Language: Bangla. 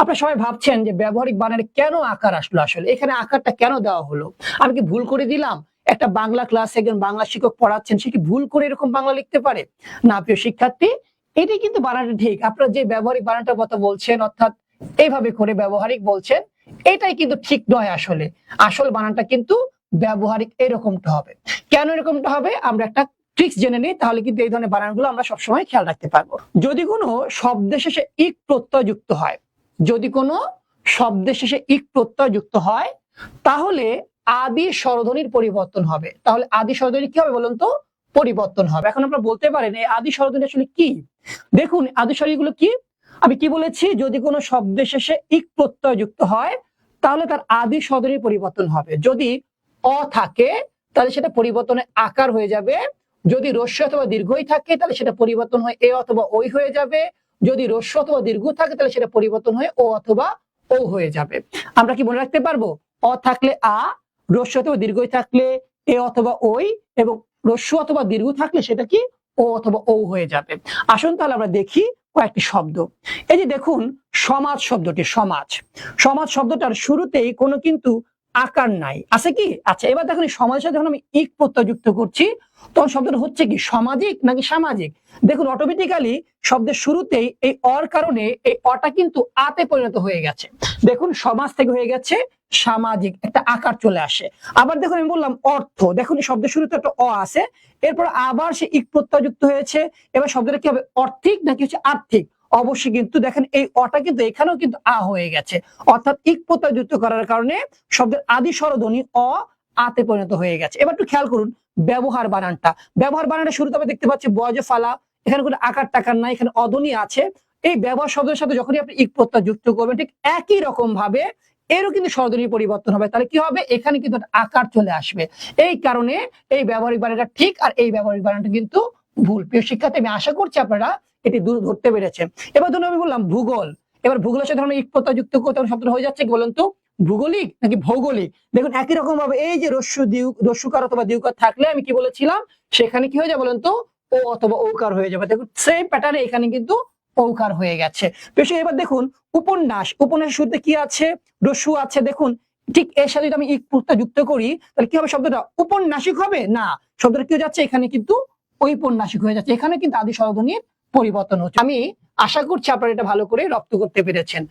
আপনারা সবাই ভাবছেন যে ব্যবহারিক বানানে কেন আকার আসলো আসলে? এখানে আকারটা কেন দেওয়া হলো? আমি কি ভুল করে দিলাম? একটা বাংলা ক্লাসে একজন বাংলা শিক্ষক পড়াচ্ছেন, সে কি ভুল করে এরকম বাংলা লিখতে পারে? না, প্রিয় শিক্ষার্থী এটি কিন্তু বানানটা ঠিক। আপনারা যে ব্যবহারিক বানানটার কথা বলছেন, অর্থাৎ এইভাবে করে ব্যবহারিক বলছেন, এটাই কিন্তু ঠিক নয় আসলে। আসল বানানটা কিন্তু ব্যবহারিক এরকমটা হবে। কেন এরকমটা হবে? আমরা একটা ট্রিক্স জেনে নিই, তাহলে কিন্তু এই ধরনের বানানগুলো আমরা সবসময় খেয়াল রাখতে পারব। যদি কোনো শব্দের শেষে ইক প্রত্যয় যুক্ত হয় যদি কোনো শব্দের শেষে ইক প্রত্যয় যুক্ত হয়, তাহলে আদি স্বরধ্বনির পরিবর্তন হবে। তাহলে আদি স্বরধ্বনি কি হবে বলুন তো? পরিবর্তন হবে। এখন আপনারা বলতে পারেন, এই আদি স্বরধ্বনি আসলে কি? দেখুন, আদি স্বরগুলো কি? আমি কি বলেছি? যদি কোনো শব্দের শেষে ইক প্রত্যয় যুক্ত হয়, তাহলে তার আদি স্বরধ্বনির পরিবর্তন হবে। যদি অ থাকে, তাহলে সেটা পরিবর্তনের আকার হয়ে যাবে। যদি রস্য অথবা দীর্ঘই থাকে, তাহলে সেটা পরিবর্তন হয়ে এ অথবা ওই হয়ে যাবে। যদি রস্য অথবা দীর্ঘ থাকে, তাহলে সেটা পরিবর্তন হয়ে ও অথবা ও হয়ে যাবে। আমরা কি মনে রাখতে পারব? অ থাকলে আ রস্য অথবা দীর্ঘই থাকলে এ অথবা ওই, এবং রস্য অথবা দীর্ঘ থাকলে সেটা কি? ও অথবা ও হয়ে যাবে। আসুন তাহলে আমরা দেখি কয়েকটি শব্দ। এই যে দেখুন, সমাজ শব্দটি সমাজ। সমাজ শব্দটার শুরুতেই কোনো কিন্তু আকার নাই। আছে কি? আচ্ছা এবার দেখুন সমাজের সাথে যখন আমি ইক প্রত্যয় যুক্ত করছি, তখন শব্দটা হচ্ছে কি, সামাজিক নাকি সামাজিক? দেখুন অটোমেটিক্যালি শব্দের শুরুতেই এই অর কারণে এই অটা কিন্তু আতে পরিণত হয়ে গেছে। দেখুন, সমাজ থেকে হয়ে গেছে সামাজিক, একটা আকার চলে আসে। আবার দেখুন, আমি বললাম অর্থ। দেখুন, শব্দের শুরুতে একটা অ আছে, এরপর আবার সে ইক প্রত্যয় যুক্ত হয়েছে। এবার শব্দটা কি হবে, অর্থিক নাকি হচ্ছে আর্থিক? অবশ্যই কিন্তু দেখেন এই অটা কিন্তু এখানেও কিন্তু আ হয়ে গেছে। অর্থাৎ ইক প্রত্যয় যুক্ত করার কারণে শব্দের আদি স্বরধ্বনি অ, আতে পরিণত হয়ে গেছে। এবার একটু খেয়াল করুন, ব্যবহার বানানটা। ব্যবহার বানানটা শুরুতে আমরা দেখতে পাচ্ছি বয়জ ফালা, এখানে কোনো আকার টাকার নাই, এখানে অধ্বনি আছে। এই ব্যবহার শব্দের সাথে যখনই আপনি ইক প্রত্যয় যুক্ত করবেন, ঠিক একই রকম ভাবে এরও কিন্তু স্বরধ্বনির পরিবর্তন হবে। তাহলে কি হবে? এখানে কিন্তু আকার চলে আসবে। এই কারণে এই ব্যবহারিক বানানটা ঠিক আর এই ব্যবহারিক বানানটা কিন্তু ভুল। প্রিয় শিক্ষার্থী, আমি আশা করছি আপনারা এটি দূর ধরতে পেরেছেন এবার ধরুন আমি বললাম ভূগোল। এবার ভূগোলের সাথে ধরুন ইক যুক্ত হবে শব্দটা হয়ে যাচ্ছে, কি বলুন তো? ভূগোলিক নাকি ভৌগোলিক? দেখুন, একই রকম ভাবে এই যে রস্যু দিউ, রস্যুকার অথবা দিউকার থাকলে আমি কি বলেছিলাম? সেখানে কি হয়ে যাবে বলুন তো? ও অথবা ঔকার হয়ে যাবে। দেখুন সেম প্যাটার্নে এখানে কিন্তু ঔকার হয়ে গেছে। বেশি এবার দেখুন, উপন্যাস, উপন্যাসের শুরুতে কি আছে? রস্যু আছে। দেখুন, ঠিক এর সাথে যদি আমি ইক যুক্ত করি, তাহলে কি হবে শব্দটা? উপন্যাসিক হবে? না। শব্দটা কি হয়ে যাচ্ছে? এখানে কিন্তু ঔপন্যাসিক হয়ে যাচ্ছে। এখানে কিন্তু আদি স্বরধ্বনির পরিবর্তন হচ্ছে। আমি আশা করছি আপনারা এটা ভালো করে রপ্ত করতে পেরেছেন।